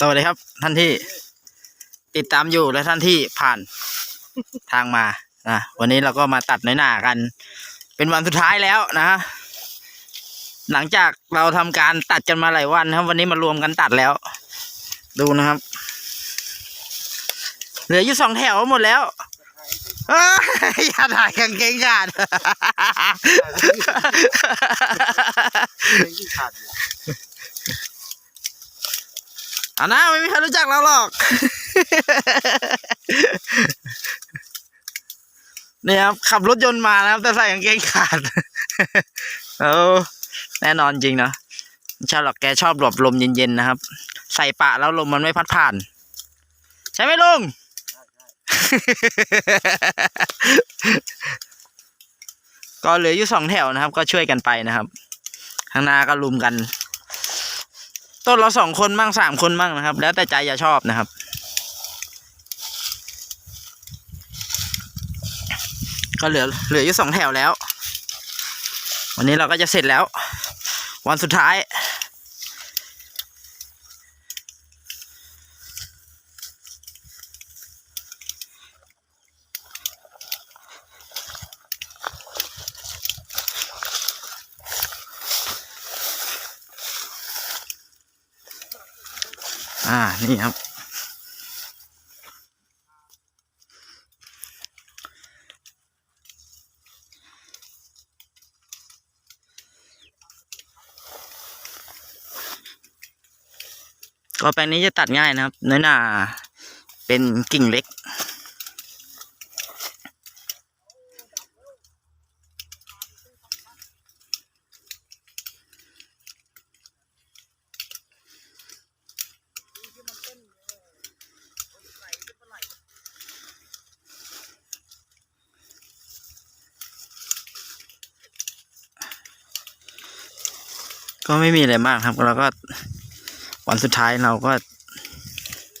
สวัสดีครับ ท่านที่ติดตามอยู่และท่านที่ผ่านทางมานะวันนี้เราก็มาตัดน้อยหนากัน เป็นวันสุดท้ายแล้วนะหลังจากเราทำการตัดกันมาหลายวันครับ วันนี้มารวมกันตัดแล้ว ดูนะครับ เหลืออยู่สองแถวหมดแล้วอยอย่าถ่ายกางเกงขาด อ่านะไม่มีใครรู้จักเราหรอก เนี่ยครับขับรถยนต์มานะครับ แต่ใส่กางเกงขาดเออแน่นอนจริงเนาะชาหรอกแกชอบหลบลมเย็นๆนะครับ ใส่ปะแล้วลมมันไม่พัดผ่าน ใช่ไหมลุงก็เหลืออยู่สองแถวนะครับ ก็ช่วยกันไปนะครับ ข้างหน้าก็ลุมกัน ต้นเราสองคนมั่งสามคนมั่งนะครับ แล้วแต่ใจยาชอบนะครับ ก็เหลือเหลืออยู่สองแถวแล้ว วันนี้เราก็จะเสร็จแล้ว วันสุดท้ายา นี่ครับ ก็แปลงนี้จะตัดง่ายนะครับ เนื้อหนาเป็นกิ่งเล็ก ก็ไม่มีอะไรมากครับเราก็วันสุดท้ายเราก็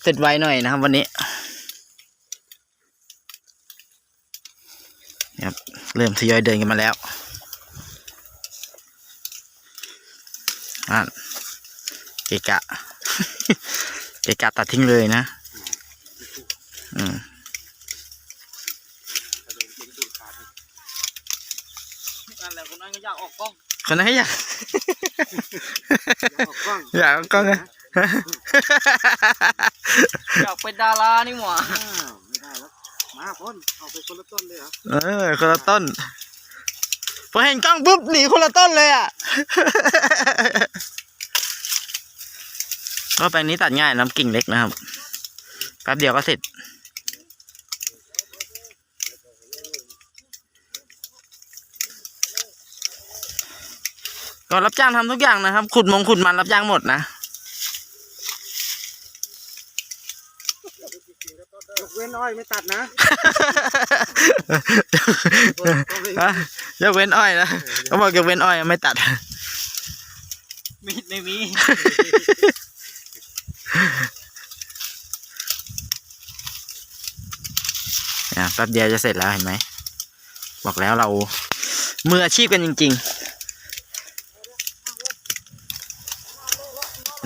เสร็จไวหน่อยนะครับ วันนี้ครับเริ่มทยอยเดินกันมาแล้วอ่นเกะกะเกะกะตัดทิ้งเลยนะ อืมนั่นแหละคนนั้นก็อยากออกกล้องคนนั้นอยาก ออกกล้องอยากเอากล้องนะอยากเป็นดารานี่หว่าอ้าวไม่ได้แล้วมาพ่นเอาไปคนละต้นเลยเหรอเออคนละต้นพอเห็นกล้องปุ๊บหนีคนละต้นเลยอะก็แปลงนี้ตัดง่ายน้ำกิ่งเล็กนะครับแป๊บเดียวก็เสร็จ ก็รับจ้างทำทุกอย่างนะครับ ขุดมงขุดมันรับจ้างหมดนะยกเว้นอ้อยไม่ตัดนะฮะยกเว้นอ้อยนะเขาบอกยกเว้นอ้อยไม่ตัดมีดไม่มีอะแป๊บเดียวจะเสร็จแล้วเห็นไหม บอกแล้วเรา มืออาชีพกันจริง ๆ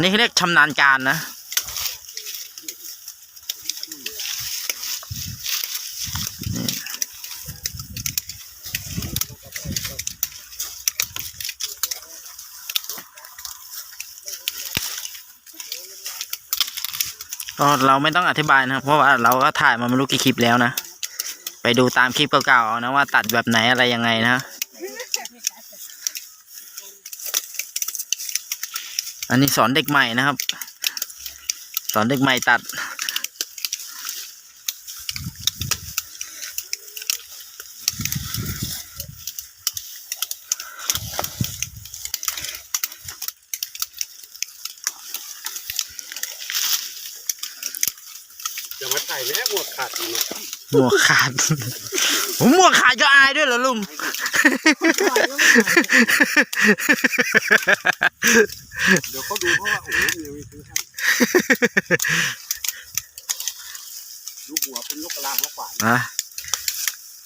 นนี้เรียกชำนาญการนะ ก็เราไม่ต้องอธิบายนะครับ เพราะว่าเราก็ถ่ายมาไม่รู้กี่คลิปแล้วนะ ไปดูตามคลิปเก่าๆนะว่าตัดแบบไหนอะไรยังไงนะ อันนี้สอนเด็กใหม่นะครับ สอนเด็กใหม่ตัด อย่ามาถ่ายแม่หมวกขาดอีกนะหมวกขาดผม หมวกขาดก็อายด้วยเหรอลุง เดี๋ยวเขาดูเพราะว่าโอ้โหเมียมีซื้อให้ดูหัวเป็นลูกกระลาหัวขวานนะ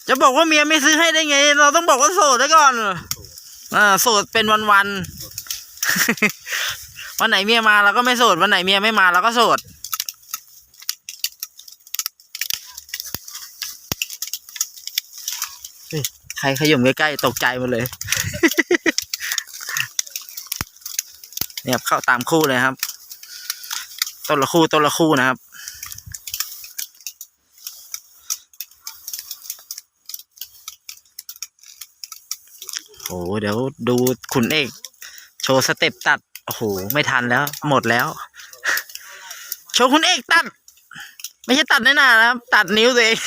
จะบอกว่าเมียไม่ซื้อให้ได้ไง เราต้องบอกว่าโสดไว้ก่อนอ่าโสดเป็นวันๆวันไหนเมียมาเราก็ไม่โสด วันไหนเมียไม่มาเราก็โสด เฮ้ยใค รขย่มใกล้ๆตกใจหมดเลย เนี่ยเข้าตามคู่เลยครับ ต้นละคู่ต้นละคู่นะครับโหเดี๋ยวดูคุณเอก โชว์สเต็ปตัด โอ้โห ไม่ทันแล้ว หมดแล้ว โชว์คุณเอกตัดไม่ใช่ตัดแน่นานะครับ ตัดนิ้วตัวเอง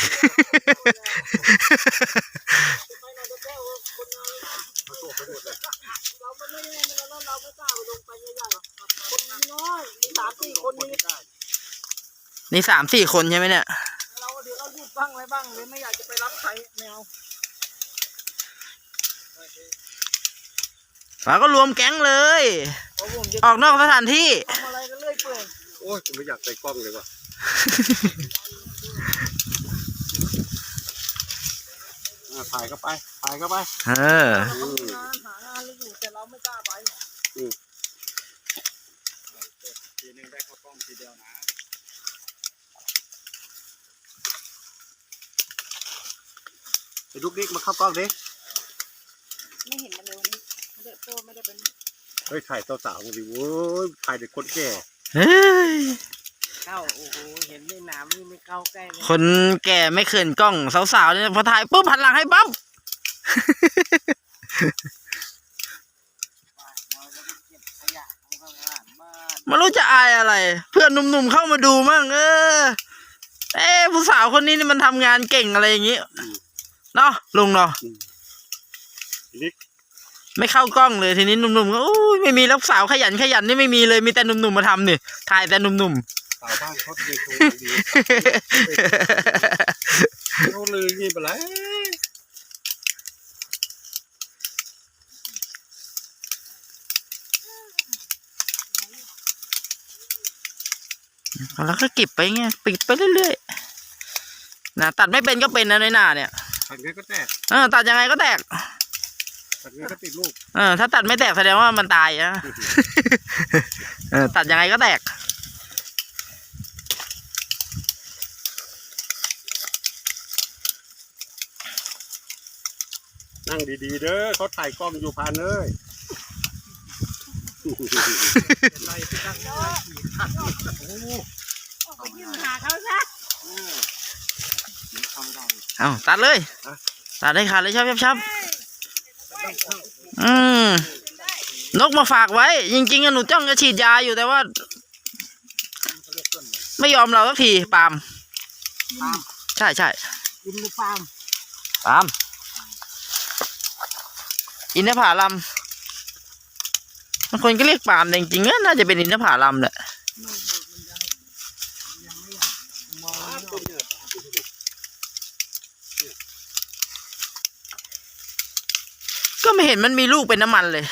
เราไม่ได้เราเราไม่กล้าไปลงไปใหญ่ๆคนมีน้อยมีสามสี่คนนี้ นี่สามสี่คนใช่ไหมเนี่ย เราเดี๋ยวเราหยุดบ้างอะไรบ้างเลยไม่อยากจะไปรับใครแมวเราก็รวมแก๊งเลย เพราะผมจะออกนอกสถานที่ ทำอะไรกันเรื่อยเปื่อยโอ้ยผมไม่อยากใส่กล้องเลยว่ะอะถ่ายเข้าไปถ่ายเข้าไปเออ เราทำงานหางานอยู่แต่เราไม่กล้าไป ทีนึงได้เข้ากล้องทีเดียวนะ ไอ้ลูกนิกมาเข้ากล้องดิไม่เห็นมันเลยวันนี้ไม่ได้โตไม่ได้เป็นเฮ้ยถ่ายสาวๆมาดิโว้ยถ่ายเด็กคนแก่เฮ้ยเข้าโอ้โหเห็นในน้ำนี่ไม่เข้าใกล้เลยคนแก่ไม่เขินกล้องสาวๆเนี่ยพอถ่ายปุ๊บหันหลังให้ปั๊บเราจะไปเก็บขยะของข้างล่างบ้านไม่รู้จะอายอะไร เพื่อนหนุ่มๆเข้ามาดูมั่งเออ เอ้ผู้สาวคนนี้นี่มันทำงานเก่งอะไรอย่างงี้ เนาะลุงเนาะนิกไม่เข้ากล้องเลยทีนี้หนุ่มๆก็อุ้ยไม่มีแล้วสาวขยันขยันนี่ไม่มีเลยมีแต่หนุ่มๆมาทำนี่ถ่ายแต่หนุ่มสาวบ้านเขาเลยโชว์ดีๆเขาเลยงี้ไปเลยแล้วก็เก็บไปเงี้ยปิดไปเรื่อยๆนะตัดไม่เป็นก็เป็นนะในหน้าเนี่ย ตัดไงก็แตกเออตัดยังไงก็แตกตัดไงก็ติดลูกเออถ้าตัดไม่แตกแสดงว่ามันตายอะเออตัดยังไงก็แตกนั่งดีๆเด้อเขาถ่ายกล้องอยู่พานเลยไปยืมหาเขาซะ เอาตัดเลย ตัดให้ขาดเลยชับชับชับอืมนกมาฝากไว้ จริงๆอะหนูจ้องจะฉีดยาอยู่แต่ว่า ไม่ยอมเราสักทีปาล์มใช่ใช่กินหรือปาล์มปาล์มอินทผาลัมบางคนก็เรียกปาล์มแต่จริงๆอะน่าจะเป็นอินทผาลัมแหละ ก็ไม่เห็นมันมีลูกเป็นน้ำมันเลย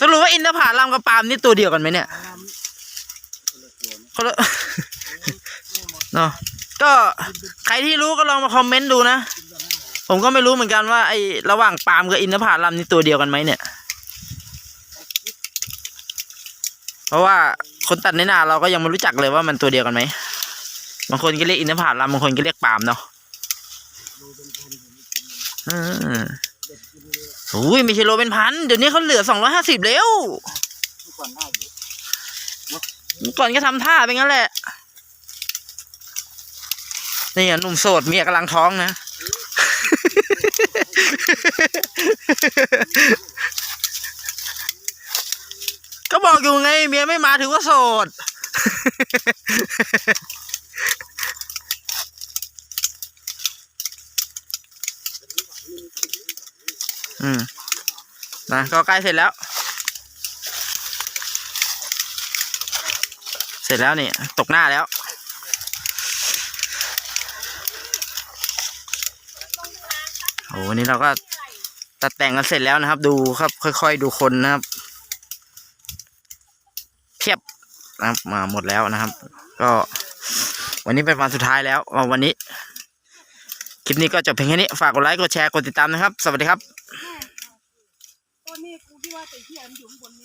สรุปว่าอินทผาลัมกับปาล์มนี่ตัวเดียวกันไหมเนี่ยคนละเนาะก็ใครที่รู้ก็ลองมาคอมเมนต์ดูนะ ผมก็ไม่รู้เหมือนกันว่าไอ้ระหว่างปาล์มกับอินทผลัมนี่ตัวเดียวกันไหมเนี่ย เพราะว่าคนตัดในนาเราก็ยังไม่รู้จักเลยว่ามันตัวเดียวกันไหมบางคนก็เรียกอินทผลัมบางคนก็เรียกปาล์มเนาะ อืมโอ้ยไม่ใช่โลเป็นพัน เดี๋ยวนี้เขาเหลือสองร้อยห้าสิบแล้วก่อนก็ทำท่าเป็นงั้นแหละ นี่หนุ่มโสดเมียกำลังท้องนะ ก็บอกอยู่ไง เมียไม่มาถือว่าโสด อืมนะก็ใกล้เสร็จแล้ว เสร็จแล้วนี่ ตกหน้าแล้ว โอ้วันนี้เราก็ตัดแต่งกันเสร็จแล้วนะครับ ดูครับ ค่อยๆดูคนนะครับเทียบนะครับมาหมดแล้วนะครับ ก็วันนี้เป็นวันสุดท้ายแล้ววันนี้ คลิปนี้ก็จบเพียงแค่นี้ ฝากกดไลค์ กดแชร์ กดติดตามนะครับ สวัสดีครับต้นนี้กูที่ว่าแต่เหี้ยมันอยู่ข้างบนนี้